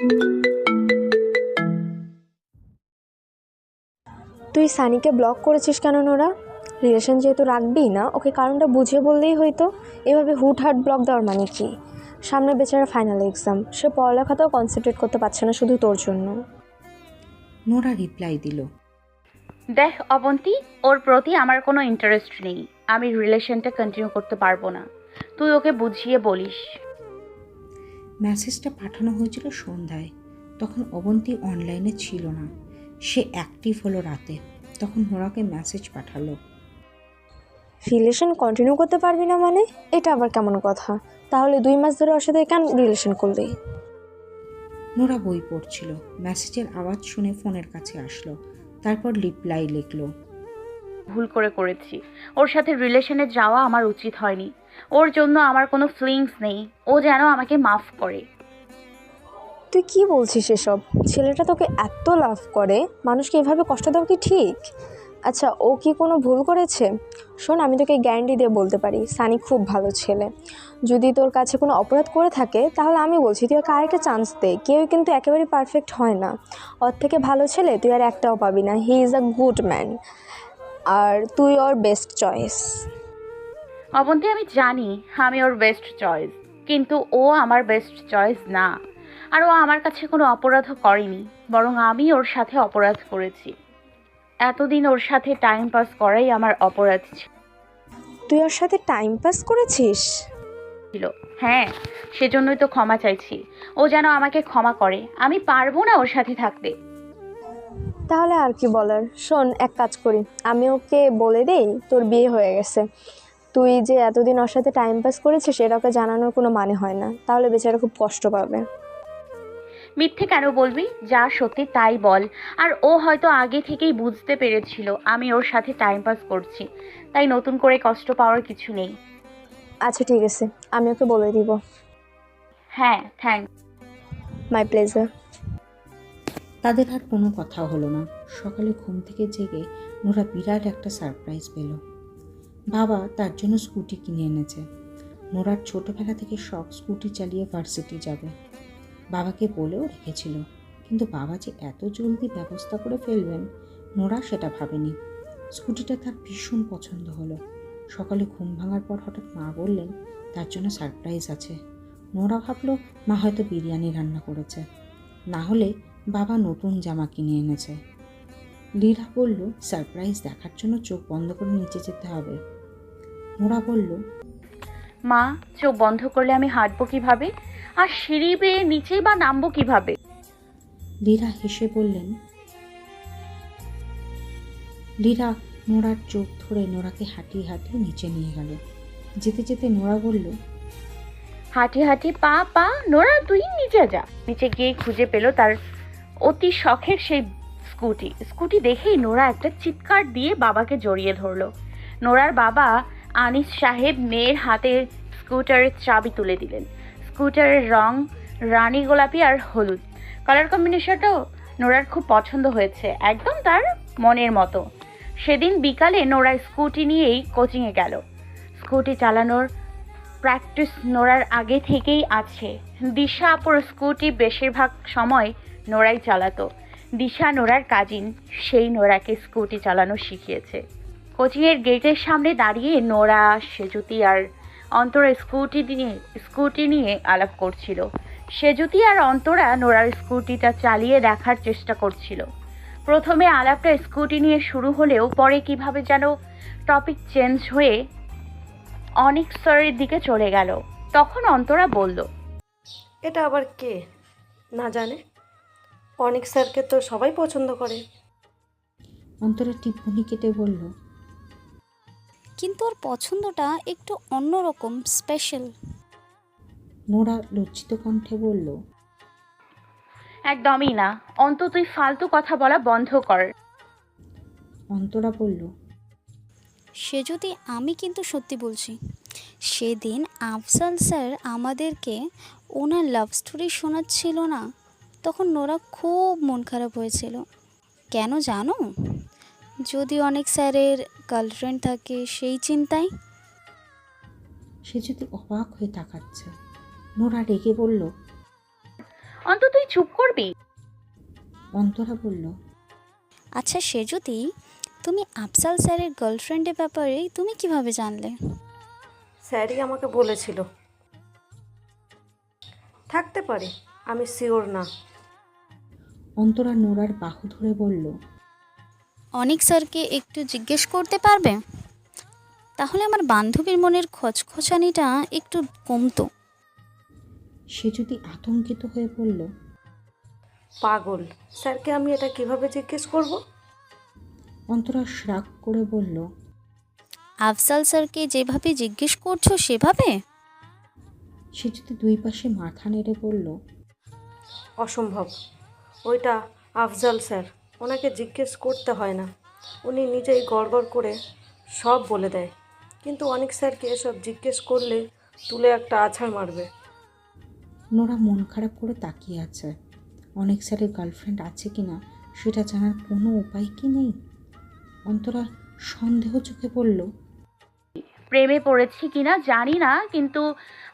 তুই সানিকে ব্লক করেছিস কেন নোরা? রিলেশন যেহেতু রাখবি না ওকে কারণটা বুঝিয়ে বললেই হয়তো। এভাবে হুটহাট ব্লক দেওয়ার মানে কি? সামনে বেচারা ফাইনাল এক্সাম সে পড়ালেখাতেও কনসেন্ট্রেট করতে পারছে না শুধু তোর জন্য। নোরা রিপ্লাই দিল। দেখ অবন্তী ওর প্রতি আমার কোনো ইন্টারেস্ট নেই। আমি রিলেশনটা কন্টিনিউ করতে পারব না। তুই ওকে বুঝিয়ে বলিস। মেসেজটা পাঠানো হয়েছিল সন্ধ্যায়। তখন অবন্তী অনলাইনে ছিল না। সে অ্যাক্টিভ হলো রাতে। তখন নোরাকে মেসেজ পাঠালো। রিলেশন কন্টিনিউ করতে পারবি না মানে? এটা আবার কেমন কথা? তাহলে দুই মাস ধরে ওর সাথে কেন রিলেশন করলি? নোরা বই পড়ছিল। মেসেজের আওয়াজ শুনে ফোনের কাছে আসলো। তারপর রিপ্লাই লিখলো। ভুল করে করেছি। ওর সাথে রিলেশনে যাওয়া আমার উচিত হয়নি। ওর জন্য আমার কোনো ফিলিংস নেই। ও যেন আমাকে মাফ করে। তুই কি বলছিস এসব? ছেলেটা তোকে এত লাভ করে। মানুষকে এভাবে কষ্ট দেওয়া কি ঠিক? আচ্ছা ও কি কোনো ভুল করেছে? শোন, আমি তোকে গ্যারান্টি দিয়ে বলতে পারি, সানি খুব ভালো ছেলে। যদি তোর কাছে কোনো অপরাধ করে থাকে, তাহলে আমি বলছি, তুই ওকে আরেকটা চান্স দে। কেউ কিন্তু একেবারে পারফেক্ট হয় না। ওর থেকে ভালো ছেলে তুই আর একটাও পাবি না। He is a good man আর তুই ওর বেস্ট চয়েস অবন্তী আমি জানি আমি ওর বেস্ট চয়েস কিন্তু ও আমার বেস্ট চয়েস না। আর ও আমার কাছে কোনো অপরাধও করেনি বরং আমি ওর সাথে অপরাধ করেছি। এতদিন ওর সাথে টাইম পাস করাই আমার অপরাধ তুই ওর সাথে টাইম পাস করেছিস? ছিল। হ্যাঁ সেজন্যই তো ক্ষমা চাইছি। ও যেন আমাকে ক্ষমা করে আমি পারব না ওর সাথে থাকতে। তাহলে আর কি বলার? শোন এক কাজ করি। আমি ওকে বলে দেই তোর বিয়ে হয়ে গেছে। তুই যে এতদিন ওর সাথে টাইম পাস করেছিস সেটা ওকে জানানোর কোনো মানে হয় না। তাহলে বেচারা খুব কষ্ট পাবে। মিথ্যে কেন বলবি? যা সত্যি তাই বল। আর ও হয়তো আগে থেকেই বুঝতে পেরেছিল আমি ওর সাথে টাইম পাস করছি। তাই নতুন করে কষ্ট পাওয়ার কিছু নেই। আচ্ছা ঠিক আছে। আমি ওকে বলে দিব। হ্যাঁ থ্যাংক মাই প্লেজার তাদের আর কোনো কথা হলো না। সকালে ঘুম থেকে জেগে নোরা বিরাট একটা সারপ্রাইজ পেল। বাবা তার জন্য স্কুটি কিনে এনেছে। নোরার ছোটোবেলা থেকে শখ স্কুটি চালিয়ে ভার্সিটি যাবে। বাবাকে বলেও রেখেছিল, কিন্তু বাবা যে এত জলদি ব্যবস্থা করে ফেলবেন, নোরা সেটা ভাবেনি। স্কুটিটা তার ভীষণ পছন্দ হলো। সকালে ঘুম ভাঙার পর হঠাৎ মা বললেন, তার জন্য সারপ্রাইজ আছে। নোরা ভাবলো, মা হয়তো বিরিয়ানি রান্না করেছে। না হলে বাবা নতুন জামা কিনে এনেছে। লীরা বলল সারপ্রাইজ দেখার জন্য চোখ বন্ধ করে নিচে যেতে হবে। নোরা বলল মা চোখ বন্ধ করলে আমি হাঁটবো কীভাবে? আর সিঁড়ি বেয়ে নিচেই বা নামবো কীভাবে? লীরা হেসে বললেন লীরা নোরার চোখ ধরে নোরাকে হাঁটিয়ে হাঁটিয়ে নিচে নিয়ে গেল। যেতে যেতে নোরা বলল হাঁটি হাঁটি পা পা নোরা তুই নিচে যা। নিচে গিয়ে খুঁজে পেল তার অতি শখের সেই স্কুটি। স্কুটি দেখেই নোরা একটা চিৎকার দিয়ে বাবাকে জড়িয়ে ধরলো। নোরার বাবা আনিস সাহেব মেয়ের হাতে স্কুটারের চাবি তুলে দিলেন। স্কুটারের রং রানী গোলাপি আর হলুদ। কালার কম্বিনেশনটাও নোরার খুব পছন্দ হয়েছে, একদম তার মনের মতো। সেদিন বিকালে নোরা স্কুটি নিয়েই কোচিংয়ে গেল। স্কুটি চালানোর প্র্যাকটিস নোরার আগে থেকেই আছে। দিশা আপুর স্কুটি বেশিরভাগ সময় নোরাই চালাতো। দিশা নোরার কাজিন। সেই নোরাকে স্কুটি চালানো শিখিয়েছে। কোচিংয়ের গেটের সামনে দাঁড়িয়ে নোরা, সেজুতি আর অন্তরা স্কুটি নিয়ে স্কুটি নিয়ে আলাপ করছিল। সেজুতি আর অন্তরা নোরার স্কুটিটা চালিয়ে দেখার চেষ্টা করছিল। প্রথমে আলাপটা স্কুটি নিয়ে শুরু হলেও পরে কীভাবে যেন টপিক চেঞ্জ হয়ে অনেক স্তরের দিকে চলে গেল। তখন অন্তরা বলল, এটা আবার কে? না জানে। অনেক স্যারকে তো সবাই পছন্দ করে। অন্তরা টিপ্পনি কেটে বলল কিন্তু ওর পছন্দটা একটু অন্যরকম স্পেশাল নোরা লজ্জিত কণ্ঠে বলল একদমই না। অন্ত তুই ফালতু কথা বলা বন্ধ কর। অন্তরা বলল সে যদি আমি কিন্তু সত্যি বলছি সেদিন আফজাল স্যার আমাদেরকে ওনার লাভ স্টোরি শোনাচ্ছিল না। তখন নোরা খুব মন খারাপ হয়েছিল। কেন জানো? যদি অনেক স্যারের গার্লফ্রেন্ড থাকে সেই চিন্তায়? সে যদি অবাক হয়ে তাকাচ্ছে নোরা রেগে বলল অন্ত তুই চুপ করবি? অন্তরা বলল আচ্ছা সে যদি তুমি আফসাল স্যারের গার্লফ্রেন্ডের ব্যাপারে তুমি কীভাবে জানলে? স্যারই আমাকে বলেছিল। থাকতে পারে আমি শিওর না। অন্তরা নোরার বাহু ধরে বলল অনেক স্যারকে একটু জিজ্ঞেস করতে পারবে? তাহলে আমার বান্ধবীর মনের খচখচানিটা একটু কমতো। সে যদি আতঙ্কিত হয়ে বলল পাগল স্যারকে আমি এটা কীভাবে জিজ্ঞেস করব? অন্তরা শ্রাগ করে বলল আফসাল স্যারকে যেভাবে জিজ্ঞেস করছ সেভাবে? সে যদি দুই পাশে মাথা নেড়ে বলল অসম্ভব। ওইটা আফজাল স্যার, ওনাকে জিজ্ঞেস করতে হয় না। উনি নিজেই গড়গড় করে সব বলে দেয়। কিন্তু অনেক স্যারকে এসব জিজ্ঞেস করলে তুলে একটা আছাড় মারবে। নোরা মন খারাপ করে তাকিয়ে আছে। অনেক স্যারের গার্লফ্রেন্ড আছে কি না সেটা জানার কোনো উপায় কি নেই? অন্তরা সন্দেহ চোখে বলল প্রেমে পড়েছি কিনা জানি না, কিন্তু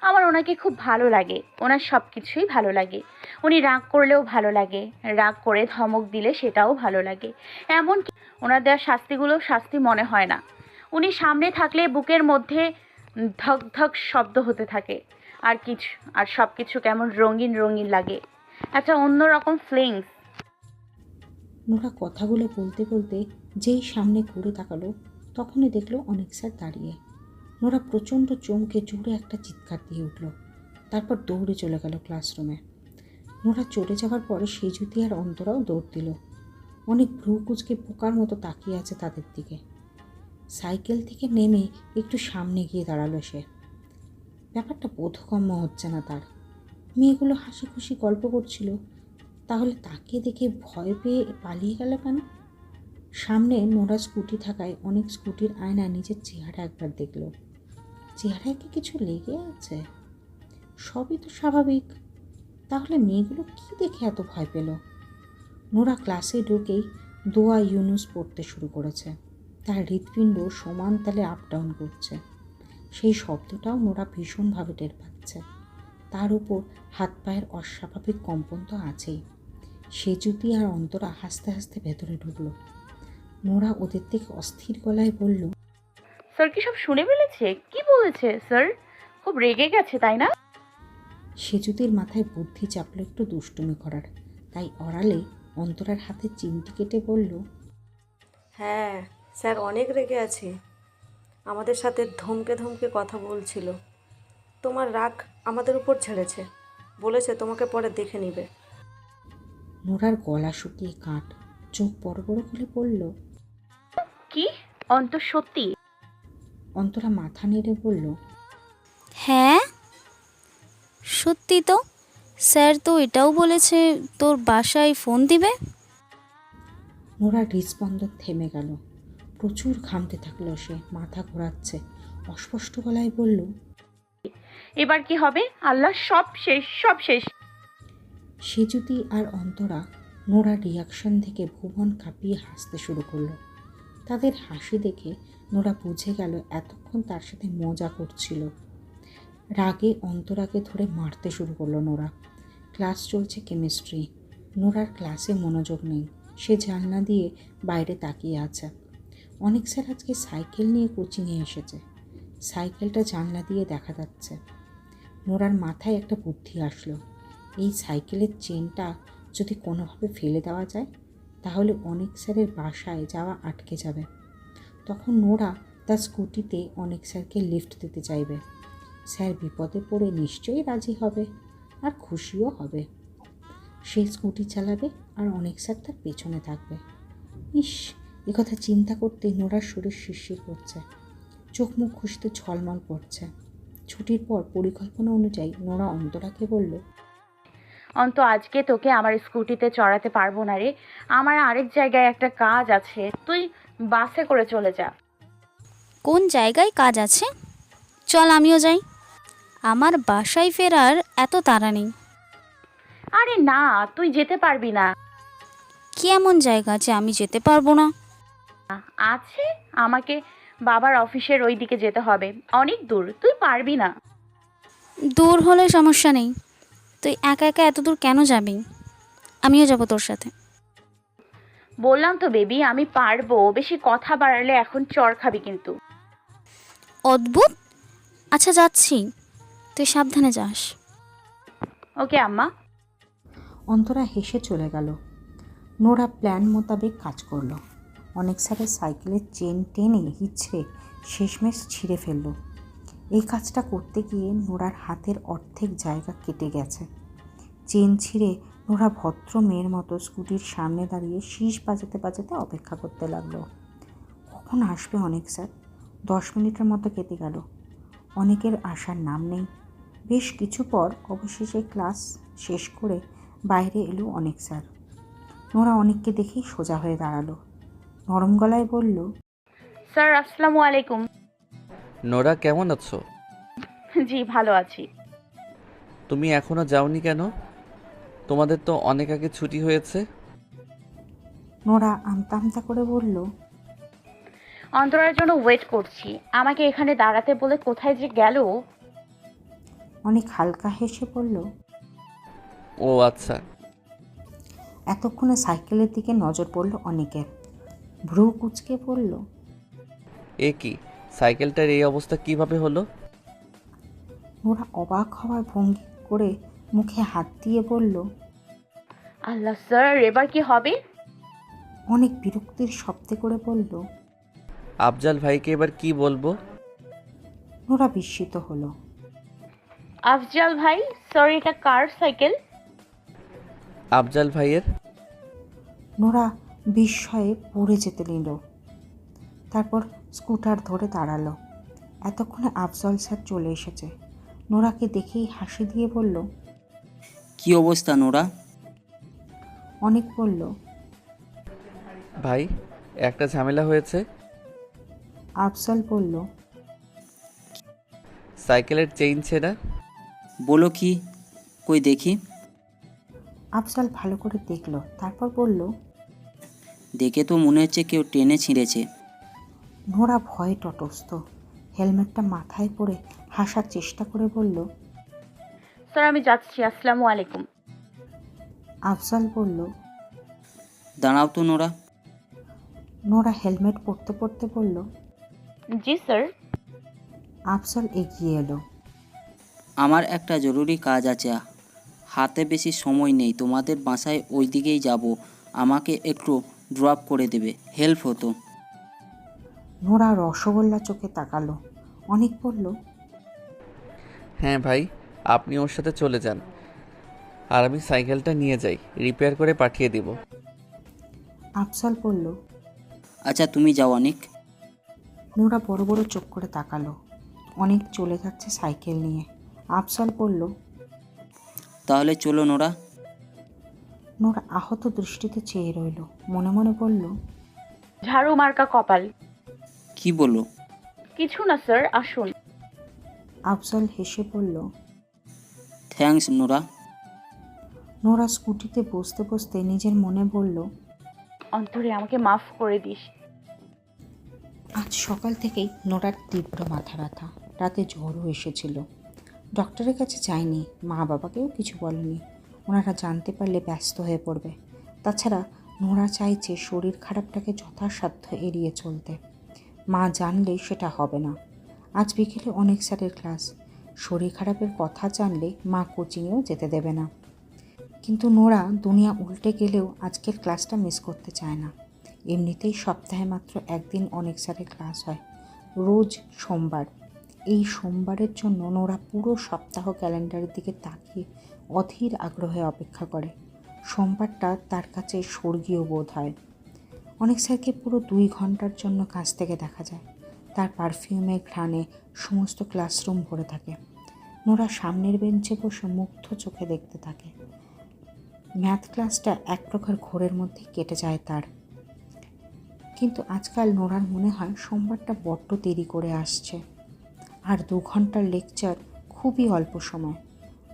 আমার ওনাকে খুব ভালো লাগে। ওনার সব কিছুই ভালো লাগে। উনি রাগ করলেও ভালো লাগে। রাগ করে ধমক দিলে সেটাও ভালো লাগে। এমন ওনার দেওয়া শাস্তিগুলো শাস্তি মনে হয় না। উনি সামনে থাকলে বুকের মধ্যে ধক ধক শব্দ হতে থাকে। আর কিছু, আর সব কিছু কেমন রঙিন রঙিন লাগে। একটা অন্যরকম ফিলিংস নোরা কথাগুলো বলতে বলতে যেই সামনে ঘুরে তাকালো, তখনই দেখল অনেক স্যার দাঁড়িয়ে। নোরা প্রচণ্ড চমকে জোরে একটা চিৎকার দিয়ে উঠল। তারপর দৌড়ে চলে গেল ক্লাসরুমে। নোরা চলে যাওয়ার পরে সেজুতি আর অন্তরাও দৌড় দিল। অনেক ভ্রু কুচকে পোকার মতো তাকিয়ে আছে তাদের দিকে। সাইকেল থেকে নেমে একটু সামনে গিয়ে দাঁড়াল সে। ব্যাপারটা বোধগম্য হচ্ছে না তার। মেয়েগুলো হাসি খুশি গল্প করছিল। তাহলে তাকে দেখে ভয় পেয়ে পালিয়ে গেল কেন? সামনে নোরা স্কুটি থাকায় অনেক স্কুটির আয়না নিজের চেহারা একবার দেখল। চেহারায় কি কিছু লেগে আছে? সবই তো স্বাভাবিক। তাহলে মেয়েগুলো কি দেখে এত ভয় পেল? নোরা ক্লাসে ঢুকেই দোয়া ইউনুস পড়তে শুরু করেছে। তার হৃৎপিণ্ড সমান তালে আপ ডাউন করছে। সেই শব্দটাও নোরা ভীষণভাবে টের পাচ্ছে। তার উপর হাত পায়ের অস্বাভাবিক কম্পন তো আছেই। সে জুতি আর অন্তরা হাসতে হাসতে ভেতরে ঢুকলো। নোরা ওদের থেকে অস্থির গলায় বলল স্যার কি সব শুনে ফেলেছে? কি বলেছে স্যার? খুব রেগে গেছে তাই না? সেজুতির মাথায় বুদ্ধি চাপলো একটু দুষ্টুমি করার। তাই অড়ালে অন্তরার হাতে চিমটি কেটে বলল হ্যাঁ স্যার অনেক রেগে আছে। আমাদের সাথে ধমকে ধমকে কথা বলছিল। তোমার রাগ আমাদের উপর ছেড়েছে। বলেছে তোমাকে পরে দেখে নিবে। নোরার গলা শুকিয়ে কাঠ চোখ বড় বড় করে বলল কি? অন্ত সত্যি অন্তরা মাথা নেড়ে বলল হ্যাঁ? সত্যি তো? স্যার তো এটাও বলেছে তোর বাসায় ফোন দিবে? নোরার হৃদস্পন্দন থেমে গেল। প্রচুর ঘামতে থাকল সে মাথা ঘোরাচ্ছে। অস্পষ্ট গলায় বলল এবার কি হবে? আল্লাহ সব শেষ সব শেষ! সেজুতি আর অন্তরা নোরা রিয়াকশন থেকে ভুবন কাঁপিয়ে হাসতে শুরু করল। তাদের হাসি দেখে নোরা বুঝে গেল এতক্ষণ তার সাথে মজা করছিল। রাগে অন্তরাকে ধরে মারতে শুরু করল নোরা। ক্লাস চলছে কেমিস্ট্রি। নোরার ক্লাসে মনোযোগ নেই। সে জানলা দিয়ে বাইরে তাকিয়ে আছে। অনেক স্যার আজকে সাইকেল নিয়ে কোচিংয়ে এসেছে। সাইকেলটা জানলা দিয়ে দেখা যাচ্ছে। নোরার মাথায় একটা বুদ্ধি আসলো। এই সাইকেলের চেনটা যদি কোনোভাবে ফেলে দেওয়া যায় তাহলে অনেক স্যারের বাসায় যাওয়া আটকে যাবে। তখন নোরা তার স্কুটিতে অনেক স্যারকে লিফট দিতে চাইবে। স্যার বিপদে পড়ে নিশ্চয়ই রাজি হবে আর খুশিও হবে। সে স্কুটি চালাবে আর অনেক স্যার তার পেছনে থাকবে। ইস কথা চিন্তা করতে নোরার শরীর শিরশির করছে। চোখ মুখ খুশিতে ঝলমল পড়ছে ছুটির পর পরিকল্পনা অনুযায়ী নোরা অন্তরাকে বলল অন্ত আজকে তোকে আমার স্কুটিতে চড়াতে পারব না রে। আমার আরেক জায়গায় একটা কাজ আছে। তুই বাসে করে চলে যা। কোন জায়গায় কাজ আছে? চল আমিও যাই। আমার বাসায় ফেরার এত তাড়া নেই। আরে না তুই যেতে পারবি না। কি এমন জায়গা যে আমি যেতে পারব না? আছে আমাকে বাবার অফিসের ওই দিকে যেতে হবে। অনেক দূর তুই পারবি না। দূর হলে সমস্যা নেই। তুই একা একা এত দূর কেন যাবি? আমিও যাব তোর সাথে। বললাম তো বেবি আমি পারব। বেশি কথা বাড়ালে এখন চর খাবি কিন্তু। অদ্ভুত! আচ্ছা যাচ্ছি। তুই সাবধানে যাস। ওকে আম্মা। অন্তরা হেসে চলে গেল। নোরা প্ল্যান মোতাবেক কাজ করল। অনেক স্যারের সাইকেলের চেন টেনে হিচ্ছে শেষমেশ ছিঁড়ে ফেলল। এই কাজটা করতে গিয়ে নোরার হাতের অর্ধেক জায়গা কেটে গেছে। চেন ছিঁড়ে নোরা ভদ্র মেয়ের মতো স্কুটির সামনে দাঁড়িয়ে শীষ বাজাতে বাজাতে অপেক্ষা করতে লাগল। কখন আসবে অনেক, স্যার? দশ মিনিটের মতো কেটে গেল। অনেকের আসার নাম নেই। বেশ কিছু পর অবশেষে ক্লাস শেষ করে বাইরে এলো অনেক, স্যার। নোরা অনেককে দেখেই সোজা হয়ে দাঁড়াল। নরম গলায় বলল, স্যার, আসসালামু আলাইকুম। নোরা কেমন আছো? জি ভালো আছি। তুমি এখনও যাওনি কেন? তোমাদের তো অনেক আগে ছুটি হয়েছে। নোরা আমতা আমতা করে বলল। অন্তরার জন্য ওয়েট করছি। আমাকে এখানে দাঁড়াতে বলে কোথায় যে গেল? অনেক হালকা হেসে বলল ও আচ্ছা। এতক্ষণে সাইকেলের দিকে নজর পড়ল অনেকের। ভ্রু কুচকে বলল এ কি? সাইকেলটার এই অবস্থা কীভাবে হলো? নোরা অবাক হওয়ার ভঙ্গি করে মুখে হাত দিয়ে বলল আল্লাহ স্যার এবার কি হবে? অনেক বিরক্তির শব্দে করে বলল আফজাল ভাইকে এবার কি বলব? নোরা বিস্মিত হলো। আফজাল ভাই স্যার এটা কার সাইকেল? আফজাল ভাইয়ের? নোরা বিস্ময়ে পড়ে যেতে নিল। তারপর স্কুটার ধরে দাঁড়াল। এতক্ষণে আফজল স্যার চলে এসেছে। নোরাকে দেখেই হাসি দিয়ে বলল কি অবস্থা নোরা? অনেক বলল ভাই একটা ঝামেলা হয়েছে? আফজল বলল সাইকেলের চেইন ছেঁড়া? বলো কি কই দেখি? আফজল ভালো করে দেখল তারপর বলল দেখে তো মনে হচ্ছে কেউ টেনে ছিঁড়েছে। নোরা ভয়ে তটস্থ। হেলমেটটা মাথায় পরে হাসার চেষ্টা করে বলল স্যার আমি যাচ্ছি আসসালামু আলাইকুম। আফজল বলল দাঁড়াও তো নোরা। নোরা হেলমেট পরতে পরতে বলল জি স্যার। আফজল এগিয়ে এলো। আমার একটা জরুরি কাজ আছে হাতে বেশি সময় নেই তোমাদের বাসায় ওই দিকেই যাব। আমাকে একটু ড্রপ করে দেবে হেল্প হতো। নোরা রসগোল্লা চোখে তাকালো। অনেক বলল হ্যাঁ ভাই আপনি ওর সাথে চলে যান। আর আমি সাইকেলটা নিয়ে যাই রিপেয়ার করে পাঠিয়ে দিব। আফজল বলল আচ্ছা তুমি যাও অনেক। নোরা বড় বড় চোখ করে তাকালো। অনেক চলে যাচ্ছে সাইকেল নিয়ে। আফজল বলল তাহলে চলো নোরা। নোরা আহত দৃষ্টিতে চেয়ে রইল। মনে মনে বলল ঝাড়ু মার্কা কপাল। কি বলো? কিছু না স্যার আসুন। আফজল হেসে বলল থ্যাঙ্কস নোরা নোরা স্কুটিতে বসতে বসতে নিজের মনে বলল অন্তরে আমাকে মাফ করে দিস। আজ সকাল থেকেই নোরার তীব্র মাথা ব্যথা রাতে জ্বরও এসেছিল। ডক্টরের কাছে যায়নি মা বাবাকেও কিছু বলেনি। ওনারা জানতে পারলে ব্যস্ত হয়ে পড়বে। তাছাড়া নোরা চাইছে শরীর খারাপটাকে যথাসাধ্য এড়িয়ে চলতে। মা জানলে সেটা হবে না। আজ বিকেলে অনেক স্যারের ক্লাস। শরীর খারাপের কথা জানলে মা কোচিংয়েও যেতে দেবে না। কিন্তু নোরা দুনিয়া উল্টে গেলেও আজকের ক্লাসটা মিস করতে চায় না। এমনিতেই সপ্তাহে মাত্র একদিন অনেক স্যারের ক্লাস হয়। রোজ সোমবার। এই সোমবারের জন্য নোরা পুরো সপ্তাহ ক্যালেন্ডারের দিকে তাকিয়ে অধীর আগ্রহে অপেক্ষা করে। সোমবারটা তার কাছে স্বর্গীয় বোধ হয়। অনেক স্যারকে পুরো দুই ঘণ্টার জন্য কাছ থেকে দেখা যায়। তার পারফিউমে ঘ্রাণে সমস্ত ক্লাসরুম ভরে থাকে। নোরা সামনের বেঞ্চে বসে মুগ্ধ চোখে দেখতে থাকে। ম্যাথ ক্লাসটা এক প্রকার ঘোরের মধ্যে কেটে যায় তার। কিন্তু আজকাল নোরার মনে হয় সোমবারটা বড্ড দেরি করে আসছে। আর দু ঘণ্টার লেকচার খুবই অল্প সময়।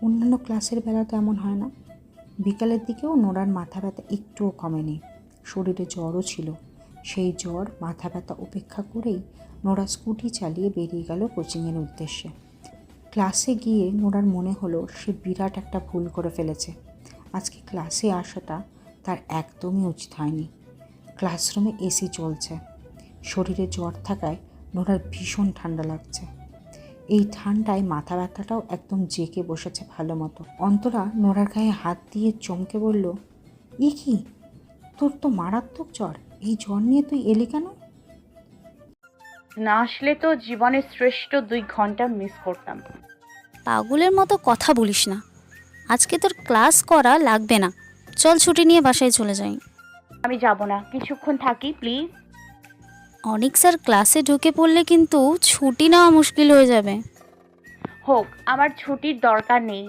অন্যান্য ক্লাসের বেলা তো এমন হয় না। বিকালের দিকেও নোরার মাথা ব্যথা একটুও কমেনি। শরীরে জ্বরও ছিল। সেই জ্বর মাথা ব্যথা উপেক্ষা করেই নোরা স্কুটি চালিয়ে বেরিয়ে গেল কোচিংয়ের উদ্দেশ্যে। ক্লাসে গিয়ে নোরার মনে হলো সে বিরাট একটা ভুল করে ফেলেছে। আজকে ক্লাসে আসাটা তার একদমই উচিত হয়নি। ক্লাসরুমে এসি চলছে। শরীরে জ্বর থাকায় নোরার ভীষণ ঠান্ডা লাগছে। এই ঠান্ডায় মাথা ব্যথাটাও একদম জেঁকে বসেছে ভালো মতো। অন্তরা নোরার গায়ে হাত দিয়ে চমকে বলল, এ কি? তোর তো মারাত্মক জ্বর। এই জ্বর নিয়ে তুই এলি কেন? না আসলে তো জীবনের শ্রেষ্ঠ দুই ঘণ্টা মিস করতাম। পাগলের মতো কথা বলিস না। আজকে তোর ক্লাস করা লাগবে না। চল ছুটি নিয়ে বাসায় চলে যাই। আমি যাব না। কিছুক্ষণ থাকি প্লিজ অনেক স্যার ক্লাসে ঢুকে পড়লে কিন্তু ছুটি নেওয়া মুশকিল হয়ে যাবে। হোক আমার ছুটির দরকার নেই।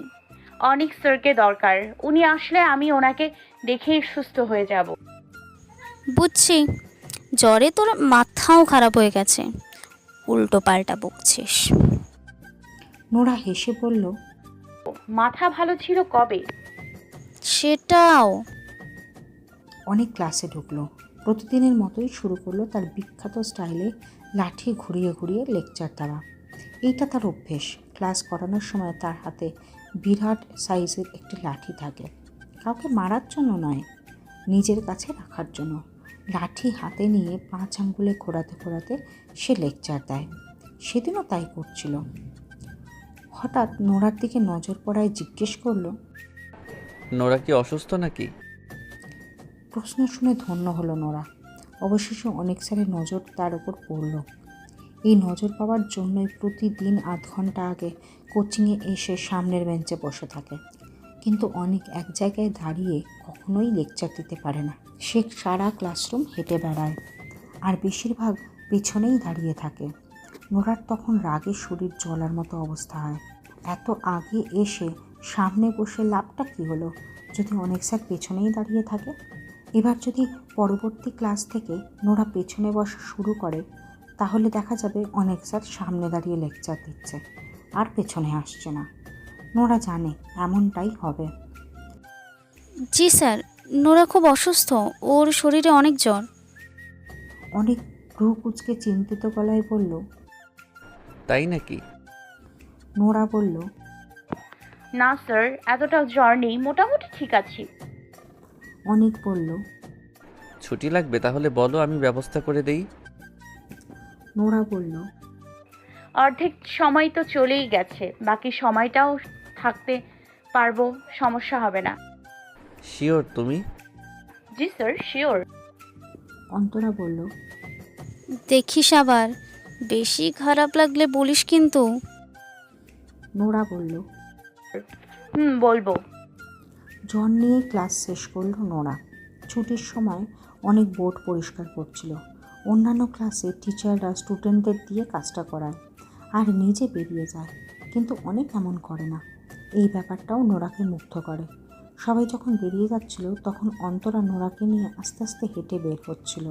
অনেক স্যারকে দরকার। উনি আসলে আমি ওনাকে দেখেই সুস্থ হয়ে যাব। বুঝছি। জ্বরে তোর মাথাও খারাপ হয়ে গেছে। উল্টো পাল্টা বকছিস। নোরা হেসে বলল মাথা ভালো ছিল কবে? সেটাও। অনেক ক্লাসে ঢুকলো। প্রতিদিনের মতোই শুরু করল তার বিখ্যাত স্টাইলে লাঠি ঘুরিয়ে ঘুরিয়ে লেকচার দেওয়া এইটা তার অভ্যেস। ক্লাস করানোর সময় তার হাতে বিরাট সাইজের একটি লাঠি থাকে। কাউকে মারার জন্য নয় নিজের কাছে রাখার জন্য। লাঠি হাতে নিয়ে পাঁচ আঙ্গুলে ঘোরাতে ঘোরাতে সে লেকচার দেয়। সেদিনও তাই করছিল। হঠাৎ নোরার দিকে নজর পড়ায় জিজ্ঞেস করল নোরা কি অসুস্থ নাকি? প্রশ্ন শুনে ধন্য হলো নোরা। অবশেষে অনেক স্যারের নজর তার উপর পড়ল। এই নজর পাওয়ার জন্যই প্রতিদিন আধ ঘণ্টা আগে কোচিংয়ে এসে সামনের বেঞ্চে বসে থাকে। কিন্তু অনেক এক জায়গায় দাঁড়িয়ে কখনোই লেকচার দিতে পারে না। সে সারা ক্লাসরুম হেঁটে বেড়ায় আর বেশিরভাগ পেছনেই দাঁড়িয়ে থাকে। নোরার তখন রাগে শরীর জলার মতো অবস্থা হয়। এত আগে এসে সামনে বসে লাভটা কী হলো? যদি অনেক স্যার পেছনেই দাঁড়িয়ে থাকে? এবার যদি পরবর্তী ক্লাস থেকে নোরা পেছনে বসা শুরু করে, তাহলে দেখা যাবে অনেক স্যার সামনে দাঁড়িয়ে লেকচার দিচ্ছে। আর পেছনে আসছে না। নোরা জানে এমনটাই হবে। জি স্যার নোরা খুব অসুস্থ। ওর শরীরে অনেক জ্বর। অনেক ভ্রু কুচকে চিন্তিত গলায় বলল তাই নাকি? নোরা বলল না স্যার এতটা জ্বর নেই মোটামুটি ঠিক আছি। অনেক বলল ছুটি লাগবে তাহলে বলো আমি ব্যবস্থা করে দেই। নোরা বলল অর্ধেক সময় তো চলেই গেছে বাকি সময়টাও থাকতে পারব সমস্যা হবে না। শিওর তুমি? জি স্যার শিওর অন্তরা বলল দেখিস আবার বেশি খারাপ লাগলে বলিস কিন্তু। নোরা বলল হুম বলব। জ্বর নিয়ে ক্লাস শেষ করল নোরা। ছুটির সময় অনেক বোর্ড পরিষ্কার করছিল। অন্যান্য ক্লাসে টিচাররা স্টুডেন্টদের দিয়ে কাজটা করায়। আর নিজে বেরিয়ে যায় কিন্তু অনেক এমন করে না। এই ব্যাপারটাও নোরাকে মুগ্ধ করে। সবাই যখন বেরিয়ে যাচ্ছিল তখন অন্তরা নোরাকে নিয়ে আস্তে আস্তে হেঁটে বের হচ্ছিল।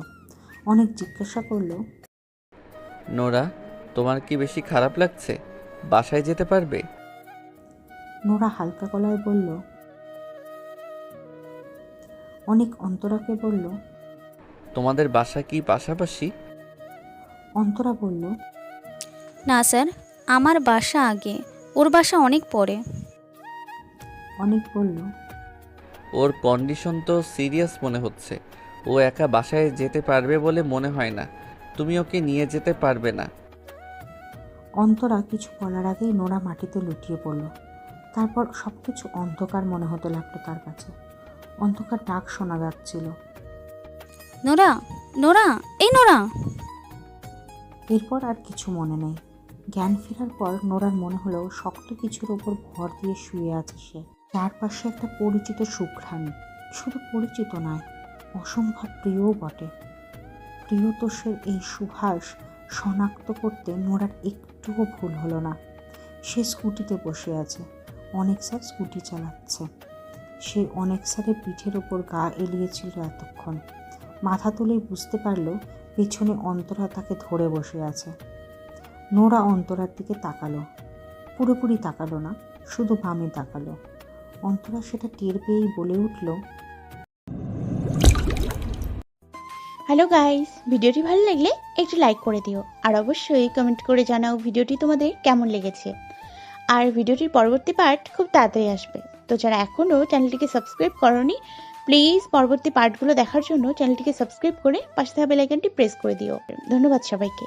অনেক জিজ্ঞাসা করল নোরা তোমার কি বেশি খারাপ লাগছে? বাসায় যেতে পারবে? নোরা হালকা গলায় বলল অনেক অন্তরাকে বলল তোমাদের বাসা কি পাশাপাশি? অন্তরা বলল না স্যার আমার বাসা আগে। ওর বাসা অনেক পরে। অনেক বলল ওর কন্ডিশন তো সিরিয়াস মনে হচ্ছে। ও একা বাসায় যেতে পারবে বলে মনে হয় না। তুমি ওকে নিয়ে যেতে পারবে না। অন্তরা কিছু বলার আগেই নোরা মাটিতে লুটিয়ে পড়ল। তারপর সব কিছু অন্ধকার মনে হতে লাগল তার কাছে। অন্ধকার ডাক শোনা যাচ্ছিল। নোরা নোরা এই নোরা এরপর আর কিছু মনে নেই। জ্ঞান ফেরার পর নোরার মনে হলো শক্ত কিছুর ওপর ভর দিয়ে শুয়ে আছে সে। চারপাশে একটা পরিচিত সুঘ্রাণ। শুধু পরিচিত নয়, অসম্ভব প্রিয়ও বটে। প্রিয়তোষের এই সুভাষ শনাক্ত করতে নোরার একটুও ভুল হলো না। সে স্কুটিতে বসে আছে। অনেক স্যার স্কুটি চালাচ্ছে। সে অনেক স্যারের পিঠের ওপর গা এলিয়েছিল এতক্ষণ। মাথা তুলেই বুঝতে পারল, পেছনে অন্তরা তাকে ধরে বসে আছে। নোরা অন্তরার দিকে তাকালো। পুরোপুরি তাকালো না, শুধু বামে তাকালো। অন্তরা সেটা টের পেয়েই বলে উঠল হ্যালো গাইস ভিডিওটি ভালো লাগলে একটু লাইক করে দিও, আর অবশ্যই কমেন্ট করে জানাও ভিডিওটি তোমাদের কেমন লেগেছে। আর ভিডিওটির পরবর্তী পার্ট খুব তাড়াতাড়ি আসবে। তো যারা এখনও চ্যানেলটিকে সাবস্ক্রাইব করনি প্লিজ পরবর্তী পার্টগুলো দেখার জন্য চ্যানেলটিকে সাবস্ক্রাইব করে পাশে থাকা বেল আইকনটি প্রেস করে দিও। ধন্যবাদ সবাইকে।